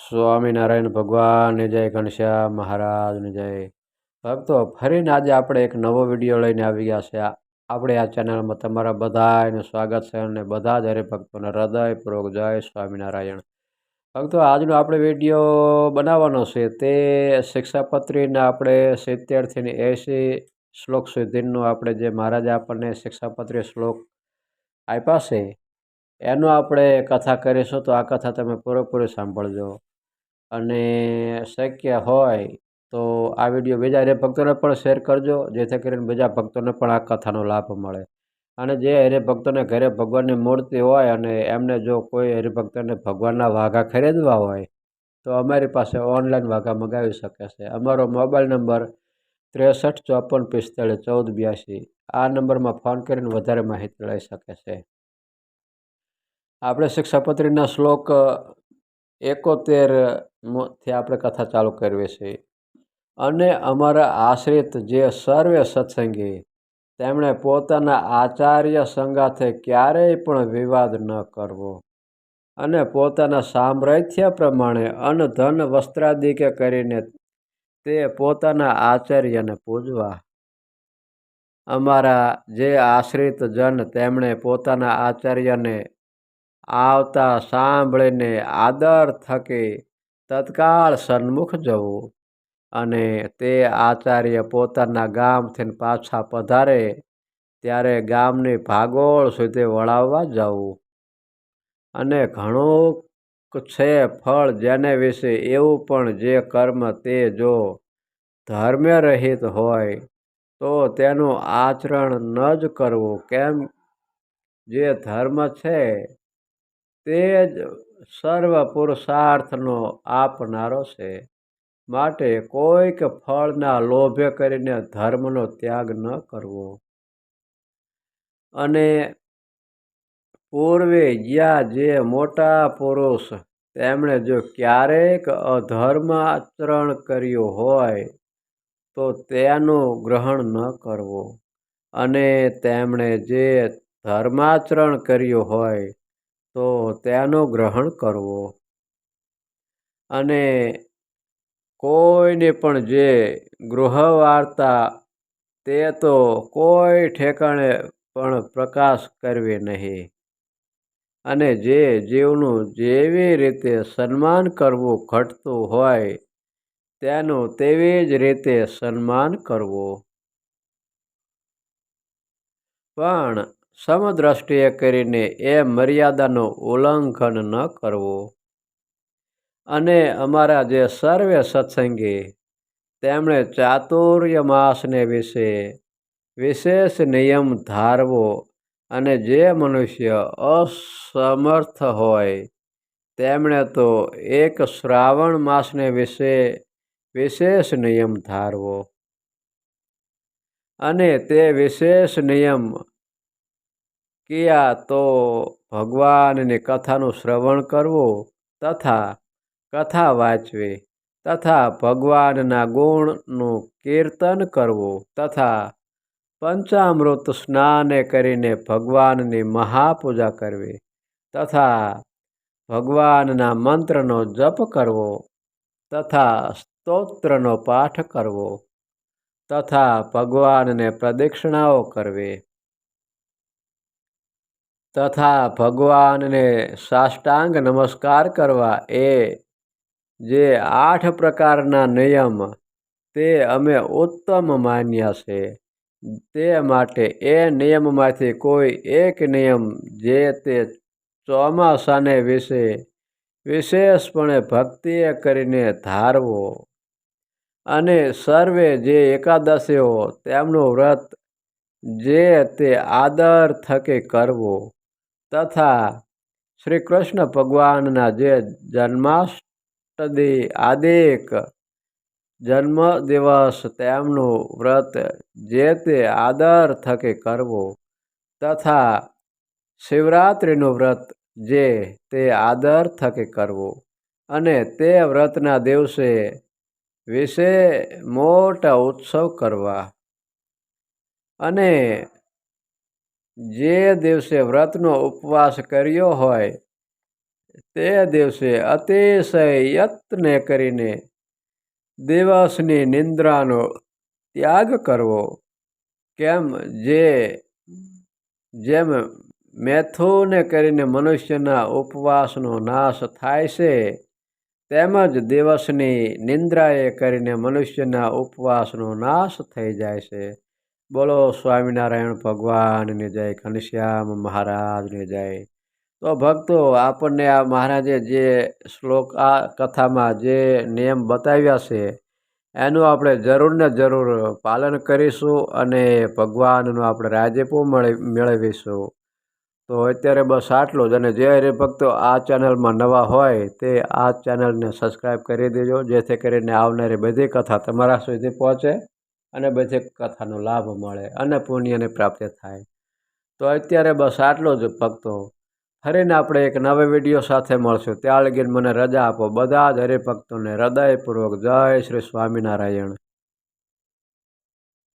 સ્વામિનારાયણ ભગવાન, જય ઘનશ્યામ મહારાજને જય. ભક્તો, ફરીને આજે આપણે એક નવો વીડિયો લઈને આવી ગયા છે. આપણે આ ચેનલમાં તમારા બધાને સ્વાગત છે અને બધા જ હરિભક્તોને હૃદયપૂર્વક જય સ્વામિનારાયણ. ભક્તો, આજનો આપણે વીડિયો બનાવવાનો છે તે શિક્ષાપત્રીના આપણે સિત્તેરથી એંસી શ્લોક સુધીનું આપણે જે મહારાજે આપણને શિક્ષાપત્રી શ્લોક આપ્યા છે, એનો આપણે કથા કરીશું. તો આ કથા તમે પૂરેપૂરી સાંભળજો. અને શક્ય હોય તો આ વીડિયો બીજા હરે ભક્તોને પણ શેર કરજો, જેથી કરીને બીજા ભક્તોને પણ આ કથાનો લાભ મળે. અને જે હરિભક્તોને ઘરે ભગવાનની મૂર્તિ હોય અને એમને જો કોઈ હરિભક્તોને ભગવાનના વાઘા ખરીદવા હોય, તો અમારી પાસે ઓનલાઈન વાઘા મગાવી શકે છે. અમારો મોબાઈલ નંબર ત્રેસઠ ચોપન પિસ્તાળીસ ચૌદ બ્યાસી, આ નંબરમાં ફોન કરીને વધારે માહિતી લઈ શકે છે. આપણે શિક્ષાપત્રીના શ્લોક એકોતેરથી આપણે કથા ચાલુ કરવી છે. અને અમારા આશ્રિત જે સર્વે સત્સંગી, તેમણે પોતાના આચાર્ય સંગાથે ક્યારેય પણ વિવાદ ન કરવો. અને પોતાના સામ્રાજ્ય પ્રમાણે અન્ન, ધન વસ્ત્રાદિકે કરીને તે પોતાના આચાર્યને પૂજવા. અમારા જે આશ્રિત જન, તેમણે પોતાના આચાર્યને આવતા સાંભળીને આદર થકી તત્કાળ સન્મુખ જવું અને તે આચાર્ય પોતાના ગામથી પાછા પધારે ત્યારે ગામની ભાગોળ સુધી વળાવવા જવું. અને ઘણું છે ફળ જેને વિશે એવું પણ જે કર્મ તે જો ધર્મ્ય રહિત હોય, તો તેનું આચરણ ન જ કરવું. કેમ? જે ધર્મ છે તે જ સર્વ પુરુષાર્થનો આપનારો છે. માટે કોઈક ફળના લોભે કરીને ધર્મનો ત્યાગ ન કરવો. અને પૂર્વે જ્યાં જે મોટા પુરુષ તેમણે જો ક્યારેક અધર્મ આચરણ કર્યું હોય, તો તેનું ગ્રહણ ન કરવું. અને તેમણે જે ધર્માચરણ કર્યું હોય તો તેનું ગ્રહણ કરવો. અને કોઈને પણ જે ગૃહ વાર્તા તે તો કોઈ ઠેકાણે પણ પ્રકાશ કરવી નહીં. અને જે જીવનું જેવી રીતે સન્માન કરવું ઘટતું હોય, તેનું તેવી જ રીતે સન્માન કરવું. પણ સમદ્રષ્ટિએ કરીને એ મર્યાદાનું ઉલ્લંઘન ન કરવું. અને અમારા જે સર્વે સત્સંગી, તેમણે ચાતુર્ય માસને વિશે વિશેષ નિયમ ધારવો અને જે મનુષ્ય અસમર્થ હોય, તેમણે તો એક શ્રાવણ માસને વિશે વિશેષ નિયમ ધારવો. અને તે વિશેષ નિયમ કિયા તો ભગવાનની કથાનું શ્રવણ કરવું તથા કથા વાંચવી તથા ભગવાનના ગુણનું કીર્તન કરવું તથા પંચામૃત સ્નાને કરીને ભગવાનની મહાપૂજા કરવી તથા ભગવાનના મંત્રનો જપ કરવો તથા સ્તોત્રનો પાઠ કરવો તથા ભગવાનને પ્રદક્ષિણાઓ કરવી તથા ભગવાનને સાષ્ટાંગ નમસ્કાર કરવા એ જે આઠ પ્રકારના નિયમ તે અમે ઉત્તમ માન્યા છે. તે માટે એ નિયમમાંથી કોઈ એક નિયમ જે તે ચોમાસાને વિશે વિશેષપણે ભક્તિએ કરીને ધારવો અને સર્વે જે એકાદશીઓ તેમનું વ્રત જે તે આદર થકે કરવો. તથા શ્રી કૃષ્ણ ભગવાનના જે જન્માષ્ટમી આદિક જન્મ દિવસ તેમનું વ્રત જે તે આદર થકે કરવું તથા શિવરાત્રિનું વ્રત જે તે આદર થકે કરવું અને તે વ્રતના દિવસે વિશે મોટા ઉત્સવ કરવા. અને જે દિવસે વ્રતનો ઉપવાસ કર્યો હોય, તે દિવસે અતિશય યત્ને કરીને દિવસની નિંદ્રાનો ત્યાગ કરવો. કેમ જે, જેમ મેથુને કરીને મનુષ્યના ઉપવાસનો નાશ થાય છે તેમજ દિવસની નિંદ્રાએ કરીને મનુષ્યના ઉપવાસનો નાશ થઈ જાય છે. બોલો, સ્વામિનારાયણ ભગવાનને જય, ઘનશ્યામ મહારાજને જય. તો ભક્તો, આપણને આ મહારાજે જે શ્લોક, આ કથામાં જે નિયમ બતાવ્યા છે, એનું આપણે જરૂર ને જરૂર પાલન કરીશું અને ભગવાનનું આપણે રાજ્યપો મળી, મેળવીશું. તો અત્યારે બસ આટલું જ. અને જે હરિભક્તો આ ચેનલમાં નવા હોય, તે આ ચેનલને સબસ્ક્રાઈબ કરી દેજો, જેથી કરીને આવનારી બધી કથા તમારા સુધી પહોંચે. અને બધી કથાનો લાભ મળે અને પુણ્યની પ્રાપ્તિ થાય. તો અત્યારે બસ આટલો જ ભક્તો. ફરીને આપણે એક નવા વીડિયો સાથે મળશું. ત્યાં લગીને મને રજા આપો. બધા જ હરિભક્તોને હૃદયપૂર્વક જય શ્રી સ્વામિનારાયણ.